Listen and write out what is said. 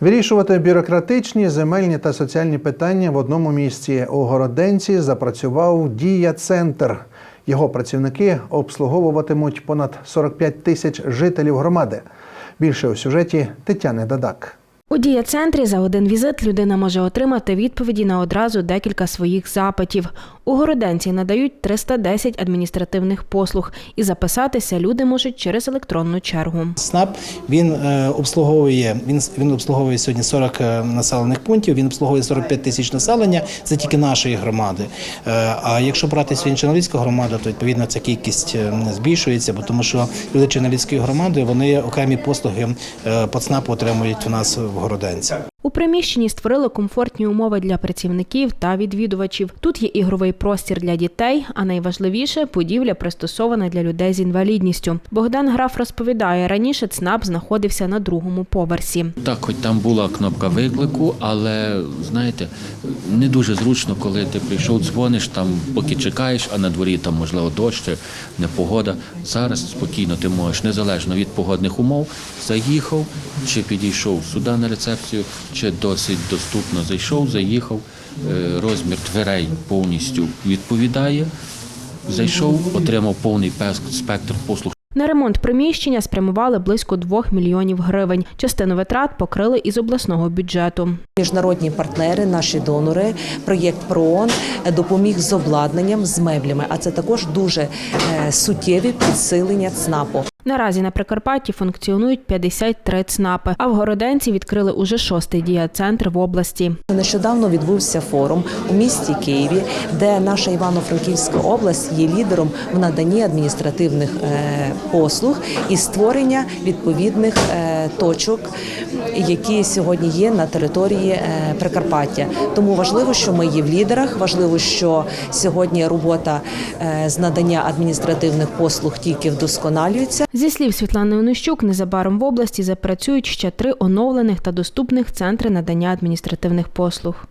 Вирішувати бюрократичні, земельні та соціальні питання в одному місці у Городенці запрацював Дія Центр. Його працівники обслуговуватимуть понад 45 тисяч жителів громади. Більше у сюжеті Тетяни Дадак. У дія-центрі за один візит людина може отримати відповіді на одразу декілька своїх запитів. У Городенці надають 310 адміністративних послуг, і записатися люди можуть через електронну чергу. СНАП він е, обслуговує він, він обслуговує сьогодні 40 е, населених пунктів. Він обслуговує 45 тисяч населення. Це тільки нашої громади. Е, А якщо брати Чернівецьку громаду, то відповідно ця кількість збільшується, бо тому що люди Чернівецької громади вони окремі послуги по ЦНАПу отримують у нас в Городенці. У приміщенні створили комфортні умови для працівників та відвідувачів. Тут є ігровий простір для дітей, а найважливіше будівля пристосована для людей з інвалідністю. Богдан Граф розповідає, раніше ЦНАП знаходився на другому поверсі. Так, хоч там була кнопка виклику, але знаєте, не дуже зручно, коли ти прийшов, дзвониш, там поки чекаєш, а на дворі там можливо дощ, непогода. Зараз спокійно ти можеш, незалежно від погодних умов, заїхав чи підійшов сюди на рецепцію, чи досить доступно зайшов, заїхав. Е, Розмір дверей повністю відповідає. Зайшов, отримав повний спектр послуг. На ремонт приміщення спрямували близько 2 мільйонів гривень. Частину витрат покрили із обласного бюджету. Міжнародні партнери, наші донори, проєкт ПРООН допоміг з обладнанням, з меблями. А це також дуже е, суттєві підсилення ЦНАПу. Наразі на Прикарпатті функціонують 53 ЦНАПи, а в Городенці відкрили уже шостий дія-центр в області. Нещодавно відбувся форум у місті Києві, де наша Івано-Франківська область є лідером в наданні адміністративних е, послуг і створення відповідних е, точок, які сьогодні є на території е, Прикарпаття. Тому важливо, що ми є в лідерах. Важливо, що сьогодні робота з надання адміністративних послуг тільки вдосконалюється. Зі слів Світлани Онищук, незабаром в області запрацюють ще три оновлених та доступних центри надання адміністративних послуг.